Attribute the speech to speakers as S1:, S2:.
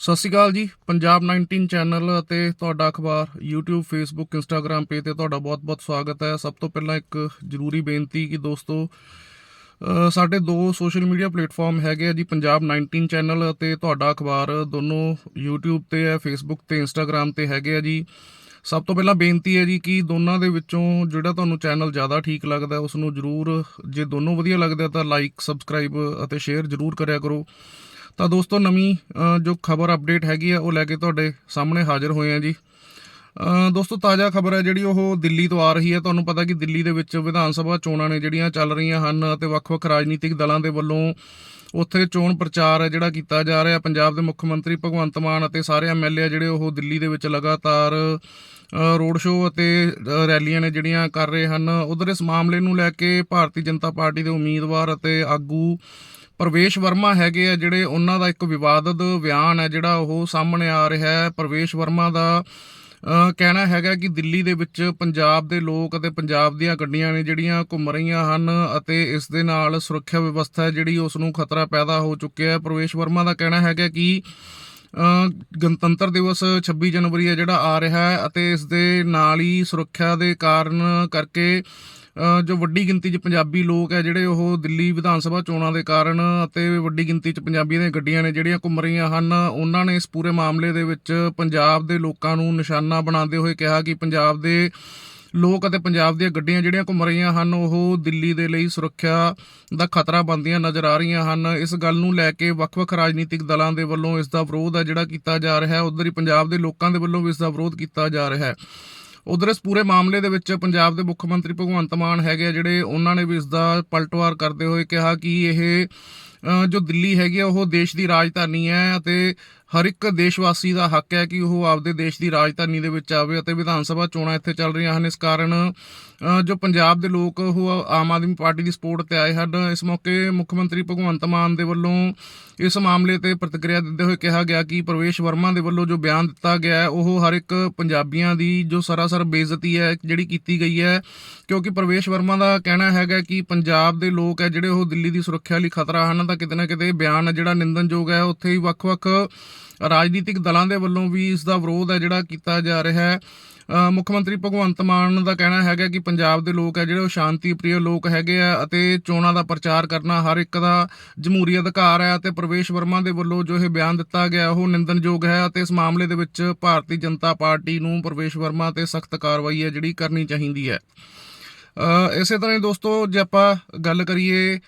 S1: ਸਤਿ ਸ਼੍ਰੀ ਅਕਾਲ ਜੀ, ਪੰਜਾਬ 19 ਚੈਨਲ ਅਤੇ ਤੁਹਾਡਾ ਅਖਬਾਰ YouTube, Facebook, Instagram ਪੇਜ ਤੇ ਤੁਹਾਡਾ ਬਹੁਤ-ਬਹੁਤ ਸਵਾਗਤ ਹੈ। ਸਭ ਤੋਂ ਪਹਿਲਾਂ ਇੱਕ ਜ਼ਰੂਰੀ ਬੇਨਤੀ ਕਿ ਦੋਸਤੋ ਸਾਡੇ ਦੋ ਸੋਸ਼ਲ ਮੀਡੀਆ ਪਲੇਟਫਾਰਮ ਹੈਗੇ ਆ ਜੀ, ਪੰਜਾਬ 19 ਚੈਨਲ ਅਤੇ ਤੁਹਾਡਾ ਅਖਬਾਰ ਦੋਨੋਂ YouTube ਤੇ ਹੈ, Facebook ਤੇ Instagram ਤੇ ਹੈਗੇ ਆ ਜੀ। ਸਭ ਤੋਂ ਪਹਿਲਾਂ ਬੇਨਤੀ ਹੈ ਜੀ ਕਿ ਦੋਨਾਂ ਦੇ ਵਿੱਚੋਂ ਜਿਹੜਾ ਤੁਹਾਨੂੰ ਚੈਨਲ ਜ਼ਿਆਦਾ ਠੀਕ ਲੱਗਦਾ ਉਸ ਨੂੰ ਜਰੂਰ ਜੇ ਦੋਨੋਂ ਵਧੀਆ ਲੱਗਦਾ ਤਾਂ ਲਾਈਕ ਸਬਸਕ੍ਰਾਈਬ ਅਤੇ ਸ਼ੇਅਰ ਜਰੂਰ ਕਰਿਆ ਕਰੋ। ਤਾਂ ਦੋਸਤੋ, ਨਵੀਂ ਜੋ ਖਬਰ ਅਪਡੇਟ ਹੈਗੀ ਆ, ਉਹ ਲੈ ਕੇ ਤੁਹਾਡੇ ਸਾਹਮਣੇ ਹਾਜ਼ਰ ਹੋਏ ਆ ਜੀ। ਦੋਸਤੋ, ਤਾਜ਼ਾ ਖਬਰ ਹੈ ਜਿਹੜੀ ਉਹ ਦਿੱਲੀ ਤੋਂ ਆ ਰਹੀ ਹੈ। ਤੁਹਾਨੂੰ ਪਤਾ ਕਿ ਦਿੱਲੀ ਦੇ ਵਿੱਚ ਵਿਧਾਨ ਸਭਾ ਚੋਣਾਂ ਨੇ ਜਿਹੜੀਆਂ ਚੱਲ ਰਹੀਆਂ ਹਨ ਅਤੇ ਵੱਖ-ਵੱਖ ਰਾਜਨੀਤਿਕ ਦਲਾਂ ਦੇ ਵੱਲੋਂ ਉੱਥੇ ਚੋਣ ਪ੍ਰਚਾਰ ਹੈ ਜਿਹੜਾ ਕੀਤਾ ਜਾ ਰਿਹਾ। ਪੰਜਾਬ ਦੇ ਮੁੱਖ ਮੰਤਰੀ ਭਗਵੰਤ ਮਾਨ ਅਤੇ ਸਾਰੇ ਐਮਐਲਏ ਜਿਹੜੇ ਉਹ ਦਿੱਲੀ ਦੇ ਵਿੱਚ ਲਗਾਤਾਰ ਰੋਡ ਸ਼ੋਅ ਅਤੇ ਰੈਲੀਆਂ ਨੇ ਜਿਹੜੀਆਂ ਕਰ ਰਹੇ ਹਨ। ਉਧਰ ਇਸ ਮਾਮਲੇ ਨੂੰ ਲੈ ਕੇ ਭਾਰਤੀ ਜਨਤਾ ਪਾਰਟੀ ਦੇ ਉਮੀਦਵਾਰ ਅਤੇ ਆਗੂ ਪ੍ਰਵੇਸ਼ ਵਰਮਾ ਹੈਗੇ ਆ ਜਿਹੜੇ ਉਹਨਾਂ ਦਾ ਇੱਕ ਵਿਵਾਦਤ ਬਿਆਨ ਹੈ ਜਿਹੜਾ ਉਹ ਸਾਹਮਣੇ ਆ ਰਿਹਾ ਹੈ। ਪ੍ਰਵੇਸ਼ ਵਰਮਾ ਦਾ ਕਹਿਣਾ ਹੈਗਾ ਕਿ ਦਿੱਲੀ ਦੇ ਵਿੱਚ ਪੰਜਾਬ ਦੇ ਲੋਕ ਅਤੇ ਪੰਜਾਬ ਦੀਆਂ ਗੱਡੀਆਂ ਨੇ ਜਿਹੜੀਆਂ ਘੁੰਮ ਰਹੀਆਂ ਹਨ ਅਤੇ ਇਸ ਦੇ ਨਾਲ ਸੁਰੱਖਿਆ ਵਿਵਸਥਾ ਜਿਹੜੀ ਉਸ ਨੂੰ ਖਤਰਾ ਪੈਦਾ ਹੋ ਚੁੱਕਿਆ ਹੈ। ਪ੍ਰਵੇਸ਼ ਵਰਮਾ ਦਾ ਕਹਿਣਾ ਹੈਗਾ ਕਿ ਗਣਤੰਤਰ ਦਿਵਸ 26 ਜਨਵਰੀ ਹੈ ਜਿਹੜਾ ਆ ਰਿਹਾ ਹੈ ਅਤੇ ਇਸ ਦੇ ਨਾਲ ਹੀ ਸੁਰੱਖਿਆ ਦੇ ਕਾਰਨ ਕਰਕੇ ਜੋ ਵੱਡੀ ਗਿਣਤੀ 'ਚ ਪੰਜਾਬੀ ਲੋਕ ਹੈ ਜਿਹੜੇ ਉਹ ਦਿੱਲੀ ਵਿਧਾਨ ਸਭਾ ਚੋਣਾਂ ਦੇ ਕਾਰਨ ਅਤੇ ਵੱਡੀ ਗਿਣਤੀ 'ਚ ਪੰਜਾਬੀਆਂ ਦੀਆਂ ਗੱਡੀਆਂ ਨੇ ਜਿਹੜੀਆਂ ਘੁੰਮ ਰਹੀਆਂ ਹਨ, ਉਹਨਾਂ ਨੇ ਇਸ ਪੂਰੇ ਮਾਮਲੇ ਦੇ ਵਿੱਚ ਪੰਜਾਬ ਦੇ ਲੋਕਾਂ ਨੂੰ ਨਿਸ਼ਾਨਾ ਬਣਾਉਂਦੇ ਹੋਏ ਕਿਹਾ ਕਿ ਪੰਜਾਬ ਦੇ ਲੋਕ ਅਤੇ ਪੰਜਾਬ ਦੀਆਂ ਗੱਡੀਆਂ ਜਿਹੜੀਆਂ ਘੁੰਮ ਰਹੀਆਂ ਹਨ, ਉਹ ਦਿੱਲੀ ਦੇ ਲਈ ਸੁਰੱਖਿਆ ਦਾ ਖਤਰਾ ਬਣਦੀਆਂ ਨਜ਼ਰ ਆ ਰਹੀਆਂ ਹਨ। ਇਸ ਗੱਲ ਨੂੰ ਲੈ ਕੇ ਵੱਖ-ਵੱਖ ਰਾਜਨੀਤਿਕ ਦਲਾਂ ਦੇ ਵੱਲੋਂ ਇਸ ਦਾ ਵਿਰੋਧ ਹੈ ਜਿਹੜਾ ਕੀਤਾ ਜਾ ਰਿਹਾ ਹੈ। ਉਧਰ ਹੀ ਪੰਜਾਬ ਦੇ ਲੋਕਾਂ ਦੇ ਵੱਲੋਂ ਵੀ ਇਸ ਦਾ ਵਿਰੋਧ ਕੀਤਾ ਜਾ ਰਿਹਾ ਹੈ। ਉਧਰ ਇਸ ਪੂਰੇ ਮਾਮਲੇ ਦੇ ਵਿੱਚ ਪੰਜਾਬ ਦੇ ਮੁੱਖ ਮੰਤਰੀ ਭਗਵੰਤ ਮਾਨ ਹੈਗੇ ਆ ਜਿਹੜੇ ਉਹਨਾਂ ਨੇ ਵੀ ਇਸ ਦਾ ਪਲਟਵਾਰ ਕਰਦੇ ਹੋਏ ਕਿਹਾ ਕਿ ਇਹ ਜੋ ਦਿੱਲੀ ਹੈਗੀ ਆ, ਉਹ ਦੇਸ਼ ਦੀ ਰਾਜਧਾਨੀ ਹੈ ਅਤੇ ਹਰ ਇੱਕ ਦੇਸ਼ਵਾਸੀ ਦਾ ਹੱਕ ਹੈ ਕਿ ਉਹ ਆਪਦੇ ਦੇਸ਼ ਦੀ ਰਾਜਧਾਨੀ ਦੇ ਵਿੱਚ ਆਵੇ ਅਤੇ ਵਿਧਾਨ ਸਭਾ ਚੋਣਾਂ ਇੱਥੇ ਚੱਲ ਰਹੀਆਂ ਹਨ। ਇਸ ਕਾਰਨ ਜੋ ਪੰਜਾਬ ਦੇ ਲੋਕ ਉਹ ਆਮ ਆਦਮੀ ਪਾਰਟੀ ਦੀ ਸਪੋਰਟ ਤੇ ਆਏ ਹਨ। ਇਸ ਮੌਕੇ ਮੁੱਖ ਮੰਤਰੀ ਭਗਵੰਤ ਮਾਨ ਦੇ ਵੱਲੋਂ ਇਸ ਮਾਮਲੇ ਤੇ ਪ੍ਰਤੀਕਿਰਿਆ ਦਿੰਦੇ ਹੋਏ ਕਿਹਾ ਗਿਆ ਕਿ ਪ੍ਰਵੇਸ਼ ਵਰਮਾ ਦੇ ਵੱਲੋਂ ਜੋ ਬਿਆਨ ਦਿੱਤਾ ਗਿਆ ਹੈ, ਉਹ ਹਰ ਇੱਕ ਪੰਜਾਬੀਆਂ ਦੀ ਜੋ ਸਰਾਸਰ ਬੇਇੱਜ਼ਤੀ ਹੈ, ਜਿਹੜੀ ਕੀਤੀ ਗਈ ਹੈ। ਕਿਉਂਕਿ ਪ੍ਰਵੇਸ਼ ਵਰਮਾ ਦਾ ਕਹਿਣਾ ਹੈਗਾ ਕਿ ਪੰਜਾਬ ਦੇ ਲੋਕ ਹੈ, ਜਿਹੜੇ ਉਹ ਦਿੱਲੀ ਦੀ ਸੁਰੱਖਿਆ ਲਈ ਖਤਰਾ ਹਨ, ਤਾਂ ਕਿਤੇ ਨਾ ਕਿਤੇ ਬਿਆਨ ਜਿਹੜਾ ਨਿੰਦਨਯੋਗ ਹੈ, ਉੱਥੇ ਹੀ ਵੱਖ-ਵੱਖ ਰਾਜਨੀਤਿਕ ਦਲਾਂ ਦੇ ਵੱਲੋਂ ਵੀ ਇਸ ਦਾ ਵਿਰੋਧ ਹੈ ਜਿਹੜਾ ਕੀਤਾ ਜਾ ਰਿਹਾ ਹੈ। ਮੁੱਖ ਮੰਤਰੀ ਭਗਵੰਤ ਮਾਨ ਦਾ ਕਹਿਣਾ ਹੈਗਾ ਕਿ ਪੰਜਾਬ ਦੇ ਲੋਕ ਹੈ ਜਿਹੜੇ ਉਹ ਸ਼ਾਂਤੀ ਪ੍ਰਿਯ ਲੋਕ ਹੈਗੇ ਆ ਅਤੇ ਚੋਣਾਂ ਦਾ ਪ੍ਰਚਾਰ ਕਰਨਾ ਹਰ ਇੱਕ ਦਾ ਜਮਹੂਰੀ ਅਧਿਕਾਰ ਹੈ ਅਤੇ ਪ੍ਰਵੇਸ਼ ਵਰਮਾ ਦੇ ਵੱਲੋਂ ਜੋ ਇਹ ਬਿਆਨ ਦਿੱਤਾ ਗਿਆ ਉਹ ਨਿੰਦਨਯੋਗ ਹੈ ਅਤੇ ਇਸ ਮਾਮਲੇ ਦੇ ਵਿੱਚ ਭਾਰਤੀ ਜਨਤਾ ਪਾਰਟੀ ਨੂੰ ਪ੍ਰਵੇਸ਼ ਵਰਮਾ ਤੇ ਸਖਤ ਕਾਰਵਾਈ ਹੈ ਜਿਹੜੀ ਕਰਨੀ ਚਾਹੀਦੀ ਹੈ। ਇਸੇ ਤਰ੍ਹਾਂ ਹੀ ਦੋਸਤੋ ਜੇ ਆਪਾਂ ਗੱਲ ਕਰੀਏ